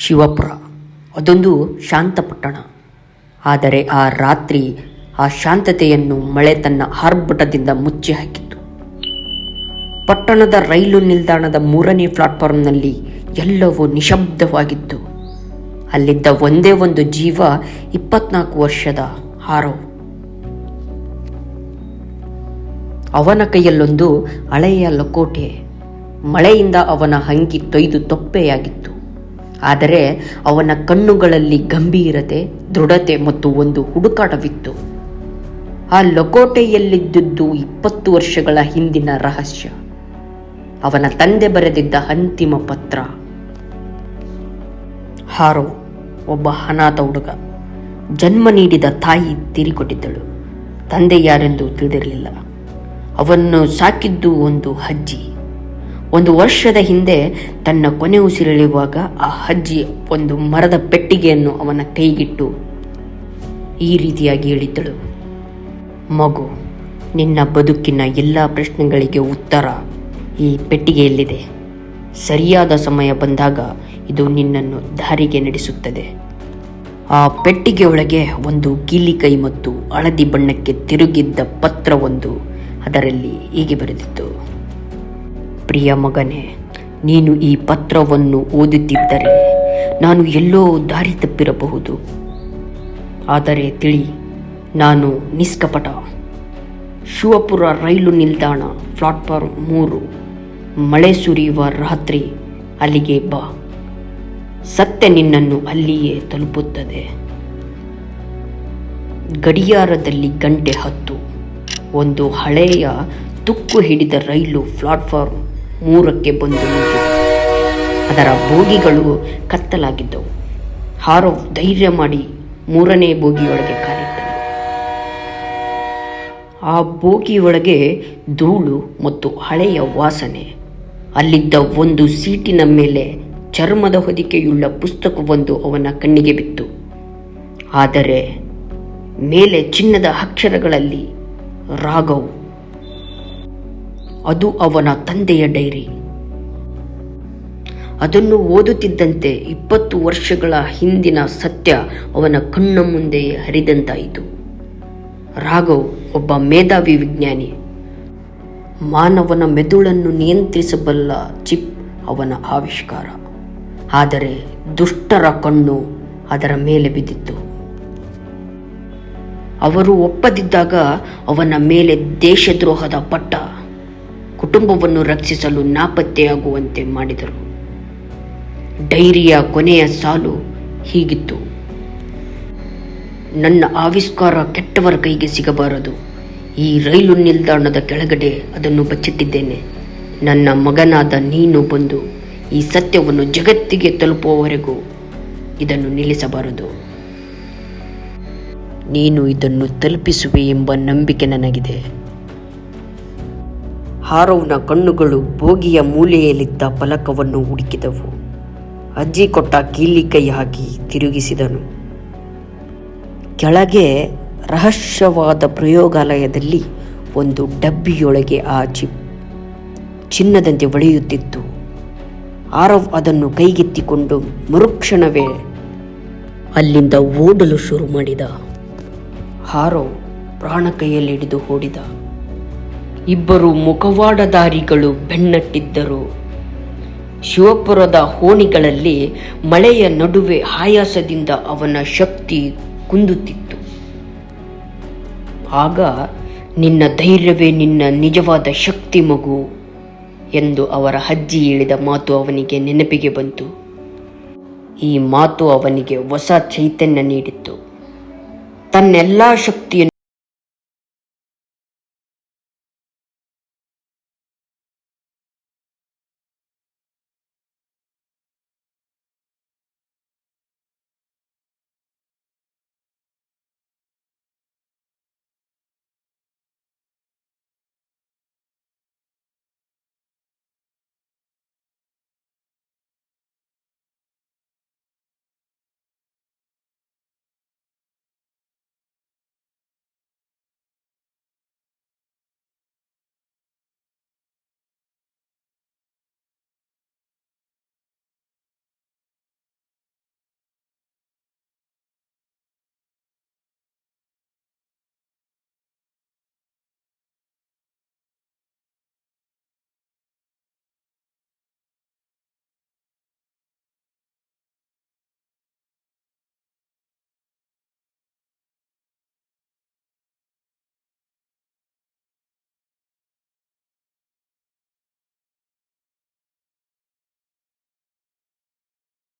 ಶಿವಪುರ. ಅದೊಂದು ಶಾಂತ ಪಟ್ಟಣ. ಆದರೆ ಆ ರಾತ್ರಿ ಆ ಶಾಂತತೆಯನ್ನು ಮಳೆ ತನ್ನ ಆರ್ಭಟದಿಂದ ಮುಚ್ಚಿ ಹಾಕಿತ್ತು. ಪಟ್ಟಣದ ರೈಲು ನಿಲ್ದಾಣದ ಮೂರನೇ ಪ್ಲಾಟ್ಫಾರ್ಮ್ನಲ್ಲಿ ಎಲ್ಲವೂ ನಿಶಬ್ದವಾಗಿತ್ತು. ಅಲ್ಲಿದ್ದ ಒಂದೇ ಒಂದು ಜೀವ ಇಪ್ಪತ್ನಾಲ್ಕು ವರ್ಷದ ಹಾರೋ. ಅವನ ಕೈಯಲ್ಲೊಂದು ಹಳೆಯ ಲಕೋಟೆ. ಮಳೆಯಿಂದ ಅವನ ಅಂಗಿ ತೊಯ್ದು ತೊಪ್ಪೆಯಾಗಿತ್ತು. ಆದರೆ ಅವನ ಕಣ್ಣುಗಳಲ್ಲಿ ಗಂಭೀರತೆ, ದೃಢತೆ ಮತ್ತು ಒಂದು ಹುಡುಕಾಟವಿತ್ತು. ಆ ಲಕೋಟೆಯಲ್ಲಿದ್ದುದು ಇಪ್ಪತ್ತು ವರ್ಷಗಳ ಹಿಂದಿನ ರಹಸ್ಯ. ಅವನ ತಂದೆ ಬರೆದಿದ್ದ ಅಂತಿಮ ಪತ್ರ. ಹಾರೋ, ಒಬ್ಬ ಅನಾಥ ಹುಡುಗ. ಜನ್ಮ ನೀಡಿದ ತಾಯಿ ತೀರಿಕೊಟ್ಟಿದ್ದಳು. ತಂದೆ ಯಾರೆಂದು ತಿಳಿದಿರಲಿಲ್ಲ. ಅವನ್ನು ಸಾಕಿದ್ದು ಒಂದು ಅಜ್ಜಿ. ಒಂದು ವರ್ಷದ ಹಿಂದೆ ತನ್ನ ಕೊನೆ ಉಸಿರೆಳೆಯುವಾಗ ಆ ಅಜ್ಜಿ ಒಂದು ಮರದ ಪೆಟ್ಟಿಗೆಯನ್ನು ಅವನ ಕೈಗಿಟ್ಟು ಈ ರೀತಿಯಾಗಿ ಹೇಳಿದ್ದಳು. ಮಗು, ನಿನ್ನ ಬದುಕಿನ ಎಲ್ಲ ಪ್ರಶ್ನೆಗಳಿಗೆ ಉತ್ತರ ಈ ಪೆಟ್ಟಿಗೆಯಲ್ಲಿದೆ. ಸರಿಯಾದ ಸಮಯ ಬಂದಾಗ ಇದು ನಿನ್ನನ್ನು ದಾರಿಗೆ ನಡೆಸುತ್ತದೆ. ಆ ಪೆಟ್ಟಿಗೆಯೊಳಗೆ ಒಂದು ಕೈ ಮತ್ತು ಹಳದಿ ಬಣ್ಣಕ್ಕೆ ತಿರುಗಿದ್ದ ಪತ್ರವೊಂದು ಅದರಲ್ಲಿ ಹೀಗೆ ಬರೆದಿತ್ತು. ಪ್ರಿಯ ಮಗನೇ, ನೀನು ಈ ಪತ್ರವನ್ನು ಓದುತ್ತಿದ್ದರೆ ನಾನು ಎಲ್ಲೋ ದಾರಿ ತಪ್ಪಿರಬಹುದು. ಆದರೆ ತಿಳಿ, ನಾನು ನಿಷ್ಕಪಟ. ಶಿವಪುರ ರೈಲು ನಿಲ್ದಾಣ ಪ್ಲಾಟ್ಫಾರ್ಮ್ ಮೂರು ಮಳೆ ಸುರಿಯುವ ರಾತ್ರಿ ಅಲ್ಲಿಗೆ ಬಾ. ಸತ್ಯ ನಿನ್ನನ್ನು ಅಲ್ಲಿಯೇ ತಲುಪುತ್ತದೆ. ಗಡಿಯಾರದಲ್ಲಿ ಗಂಟೆ ಹತ್ತು, ಒಂದು ಹಳೆಯ ತುಕ್ಕು ಹಿಡಿದ ರೈಲು ಪ್ಲಾಟ್ಫಾರ್ಮ್ ಮೂರಕ್ಕೆ ಬಂದು ನಿಂತಿತು. ಅದರ ಬೋಗಿಗಳು ಕತ್ತಲಾಗಿದ್ದವು. ಹಾರೋ ಧೈರ್ಯ ಮಾಡಿ ಮೂರನೇ ಬೋಗಿಯೊಳಗೆ ಕಾಲಿಟ್ಟನು. ಆ ಬೋಗಿಯೊಳಗೆ ಧೂಳು ಮತ್ತು ಹಳೆಯ ವಾಸನೆ. ಅಲ್ಲಿದ್ದ ಒಂದು ಸೀಟಿನ ಮೇಲೆ ಚರ್ಮದ ಹೊದಿಕೆಯುಳ್ಳ ಪುಸ್ತಕವೊಂದು ಅವನ ಕಣ್ಣಿಗೆ ಬಿತ್ತು. ಆದರೆ ಮೇಲೆ ಚಿನ್ನದ ಅಕ್ಷರಗಳಲ್ಲಿ ರಾಘವ್ ಅದು ಅವನ ತಂದೆಯ ಡೈರಿ. ಅದನ್ನು ಓದುತ್ತಿದ್ದಂತೆ ಇಪ್ಪತ್ತು ವರ್ಷಗಳ ಹಿಂದಿನ ಸತ್ಯ ಅವನ ಕಣ್ಣ ಮುಂದೆ ಹರಿದಂತಾಯಿತು. ರಾಘವ್ ಒಬ್ಬ ಮೇಧಾವಿ ವಿಜ್ಞಾನಿ. ಮಾನವನ ಮೆದುಳನ್ನು ನಿಯಂತ್ರಿಸಬಲ್ಲ ಚಿಪ್ ಅವನ ಆವಿಷ್ಕಾರ. ಆದರೆ ದುಷ್ಟರ ಕಣ್ಣು ಅದರ ಮೇಲೆ ಬಿದ್ದಿತ್ತು. ಅವರು ಒಪ್ಪದಿದ್ದಾಗ ಅವನ ಮೇಲೆ ದೇಶದ್ರೋಹದ ಪಟ್ಟ ಕುಟುಂಬವನ್ನು ರಕ್ಷಿಸಲು ನಾಪತ್ತೆಯಾಗುವಂತೆ ಮಾಡಿದರು. ಡೈರಿಯ ಕೊನೆಯ ಸಾಲು ಹೀಗಿತ್ತು. ನನ್ನ ಆವಿಷ್ಕಾರ ಕೆಟ್ಟವರ ಕೈಗೆ ಸಿಗಬಾರದು. ಈ ರೈಲು ನಿಲ್ದಾಣದ ಕೆಳಗಡೆ ಅದನ್ನು ಬಚ್ಚಿಟ್ಟಿದ್ದೇನೆ. ನನ್ನ ಮಗನಾದ ನೀನು ಬಂದು ಈ ಸತ್ಯವನ್ನು ಜಗತ್ತಿಗೆ ತಲುಪುವವರೆಗೂ ಇದನ್ನು ನಿಲ್ಲಿಸಬಾರದು. ನೀನು ಇದನ್ನು ತಲುಪಿಸುವೆ ಎಂಬ ನಂಬಿಕೆ ನನಗಿದೆ. ಹಾರವ್ನ ಕಣ್ಣುಗಳು ಬೋಗಿಯ ಮೂಲೆಯಲ್ಲಿದ್ದ ಫಲಕವನ್ನು ಹುಡುಕಿದವು. ಅಜ್ಜಿ ಕೊಟ್ಟ ಕೀಲಿ ಕೈ ಹಾಕಿ ತಿರುಗಿಸಿದನು. ಕೆಳಗೆ ರಹಸ್ಯವಾದ ಪ್ರಯೋಗಾಲಯದಲ್ಲಿ ಒಂದು ಡಬ್ಬಿಯೊಳಗೆ ಆ ಚಿಪ್ ಚಿನ್ನದಂತೆ ಒಳೆಯುತ್ತಿತ್ತು ಆರವ್ ಅದನ್ನು ಕೈಗೆತ್ತಿಕೊಂಡು ಮರುಕ್ಷಣವೇ ಅಲ್ಲಿಂದ ಓಡಲು ಶುರು ಮಾಡಿದ. ಹಾರವ್ ಪ್ರಾಣ ಕೈಯಲ್ಲಿ ಹಿಡಿದು ಓಡಿದ. ಇಬ್ಬರು ಮುಖವಾಡದಾರಿಗಳು ಬೆನ್ನಟ್ಟಿದ್ದರು. ಶಿವಪುರದ ಹೋಣಿಗಳಲ್ಲಿ ಮಳೆಯ ನಡುವೆ ಆಯಾಸದಿಂದ ಅವನ ಶಕ್ತಿ ಕುಂದುತ್ತಿತ್ತು. ಆಗ, ನಿನ್ನ ಧೈರ್ಯವೇ ನಿನ್ನ ನಿಜವಾದ ಶಕ್ತಿ ಮಗು ಎಂದು ಅವರ ಅಜ್ಜಿ ಹೇಳಿದ ಮಾತು ಅವನಿಗೆ ನೆನಪಿಗೆ ಬಂತು. ಈ ಮಾತು ಅವನಿಗೆ ಹೊಸ ಚೈತನ್ಯ ನೀಡಿತ್ತು. ತನ್ನೆಲ್ಲ ಶಕ್ತಿಯನ್ನು